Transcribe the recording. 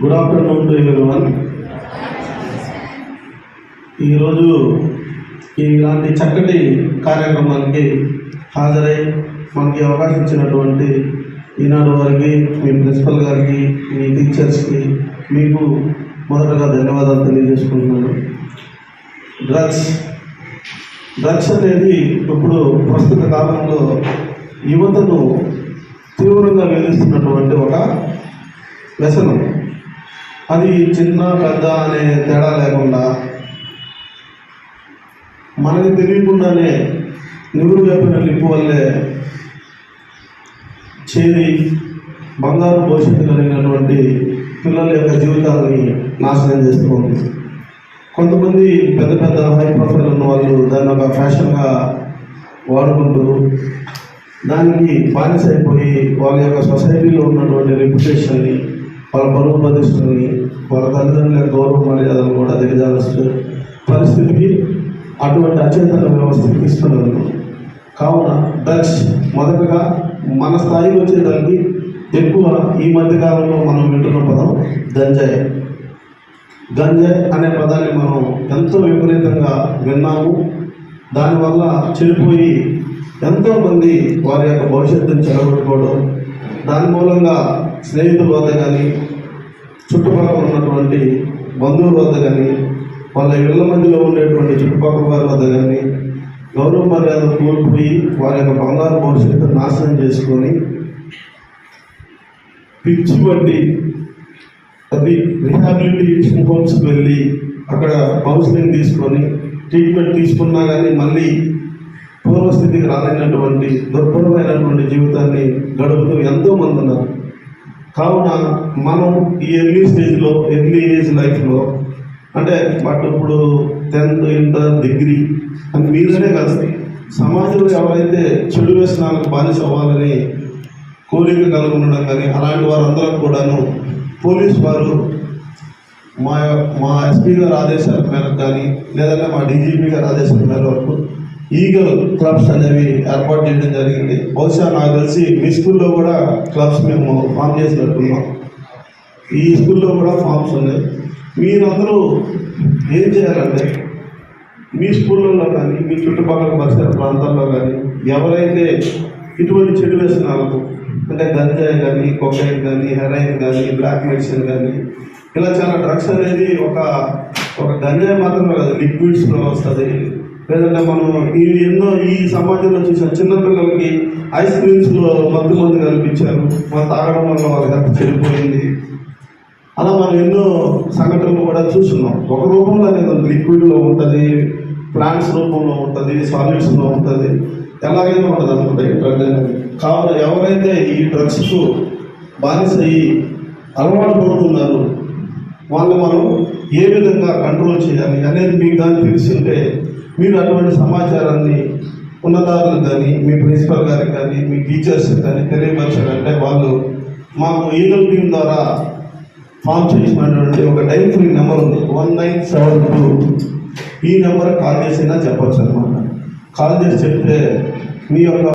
Good afternoon to everyone ఈరోజు ఇలాంటి చక్కటి కార్యక్రమానికి హాజరై మనకి అవకాశం ఇచ్చినటువంటి ఈనాడు వారికి మీ ప్రిన్సిపల్ గారికి మీ టీచర్స్కి మీకు మొదటగా ధన్యవాదాలు తెలియజేసుకుంటున్నాను. డ్రగ్స్ డ్రగ్స్ అనేది ఇప్పుడు ప్రస్తుత కాలంలో యువతను తీవ్రంగా వేధిస్తున్నటువంటి ఒక వ్యసనం. అది చిన్న పెద్ద అనే తేడా లేకుండా మనకి తెలియకుండానే నివురు వేపిన లిప్పు వల్లే చేరి బంగారు భవిష్యత్తు కలిగినటువంటి పిల్లల యొక్క జీవితాలని నాశనం చేస్తూ ఉంది. కొంతమంది పెద్ద పెద్ద హై ప్రొఫైల్ ఉన్న వాళ్ళు దాన్ని ఒక ఫ్యాషన్గా వాడుకుంటూ దానికి బానిస అయిపోయి వాళ్ళ యొక్క సొసైటీలో ఉన్నటువంటి రెప్యుటేషన్ని వాళ్ళ పరువు ప్రతిష్టని వాళ్ళ తల్లిదండ్రుల గౌరవ మర్యాదలు కూడా దిగజాల్సిన పరిస్థితికి అటువంటి అచేతన వ్యవస్థకి ఇస్తున్నారు కావున డచ్ మొదటగా మన స్థాయికి వచ్చేదానికి ఎక్కువ ఈ మధ్యకాలంలో మనం వింటున్న పదం గంజాయి. గంజాయి అనే పదాన్ని మనం ఎంతో విపరీతంగా విన్నాము. దానివల్ల చెడిపోయి ఎంతోమంది వారి యొక్క భవిష్యత్తును చెడగొట్టుకోవడం దాని మూలంగా స్నేహితుల వద్ద కానీ చుట్టుపక్కల ఉన్నటువంటి బంధువుల వద్ద కానీ వాళ్ళ ఇళ్ళ మధ్యలో ఉండేటువంటి చుట్టుపక్కల వారి వద్ద కానీ గౌరవ మర్యాద కోల్పోయి వారి యొక్క బంగారు భవిష్యత్తు నాశనం చేసుకొని పిచ్చి వంటి అది రిహాబిలిటేషన్ హోమ్స్కి వెళ్ళి అక్కడ కౌన్సిలింగ్ తీసుకొని ట్రీట్మెంట్ తీసుకున్నా కానీ మళ్ళీ పూర్వస్థితికి రాలేనటువంటి దుర్భరమైనటువంటి జీవితాన్ని గడుపుతూ ఎంతో మంది ఉన్నారు. కావున మనం ఈ ఎర్లీ స్టేజ్లో ఎర్లీ ఏజ్ లైఫ్లో అంటే బట్ ఇప్పుడు టెన్త్ ఇంటర్ డిగ్రీ అని మీదనే కాదు సమాజంలో ఎవరైతే చెడు వ్యసనాలకు బానిస అవ్వాలని కోరిక కలిగి ఉండడం కానీ అలాంటి వారందరూ కూడాను పోలీస్ వారు మా మా ఎస్పీ గారు ఆదేశాల మేరకు కానీ లేదంటే మా డీజీపీ గారు ఆదేశాల మేరకు ఈగల్ క్లబ్స్ అనేవి ఏర్పాటు చేయడం జరిగింది. బహుశా నాకు తెలిసి మీ స్కూల్లో కూడా క్లబ్స్ మేము ఫామ్ చేసినట్టున్నాం. ఈ స్కూల్లో కూడా ఫామ్స్ ఉన్నాయి. మీరందరూ ఏం చేయాలంటే మీ స్కూళ్ళల్లో కానీ మీ చుట్టుపక్కల పరిసర ప్రాంతాల్లో కానీ ఎవరైతే ఇటువంటి చెడు వ్యసనాలకు అంటే గంజాయి కానీ కొకైన్ కానీ హెరాయిన్ కానీ బ్లాక్ మెడిసిన్ కానీ ఇలా చాలా డ్రగ్స్ అనేది ఒక ఒక గంజాయి మాత్రమే కాదు లిక్విడ్స్లో వస్తుంది లేదంటే మనం ఈ ఎన్నో ఈ సమాజంలో చూసిన చిన్నపిల్లలకి ఐస్ క్రీమ్స్లో మత్తు మందు కల్పించారు. మన తాగడం వల్ల వాళ్ళ హెల్త్ చెడిపోయింది. అలా మనం ఎన్నో సంఘటనలు కూడా చూస్తున్నాం. ఒక రూపంలో అనేది లిక్విడ్లో ఉంటుంది ప్లాంట్స్ రూపంలో ఉంటుంది సాలిడ్స్లో ఉంటుంది. ఎలాగైనా ఉంటుంది అనుకుంటా ఈ డ్రగ్ అనేది కావున ఎవరైతే ఈ డ్రగ్స్కు బానిస అయ్యి అలవాటు పడుతున్నారు వాళ్ళు మనం ఏ విధంగా కంట్రోల్ చేయాలి అనేది మీకు దాన్ని తెలిసింటే మీరు అటువంటి సమాచారాన్ని ఉన్నతాలకు కానీ మీ ప్రిన్సిపల్ గారికి కానీ మీ టీచర్స్ కానీ తెలియపరచాలంటే వాళ్ళు మాకు ఈగల్ టీం ద్వారా ఫామ్ చేసినటువంటి ఒక టైం ఫ్రీ నెంబర్ ఉంది. One nine seven two. ఈ నెంబర్ కాల్ చేసినా చెప్పచ్చు అనమాట కాల్ చేసి చెప్తే మీ యొక్క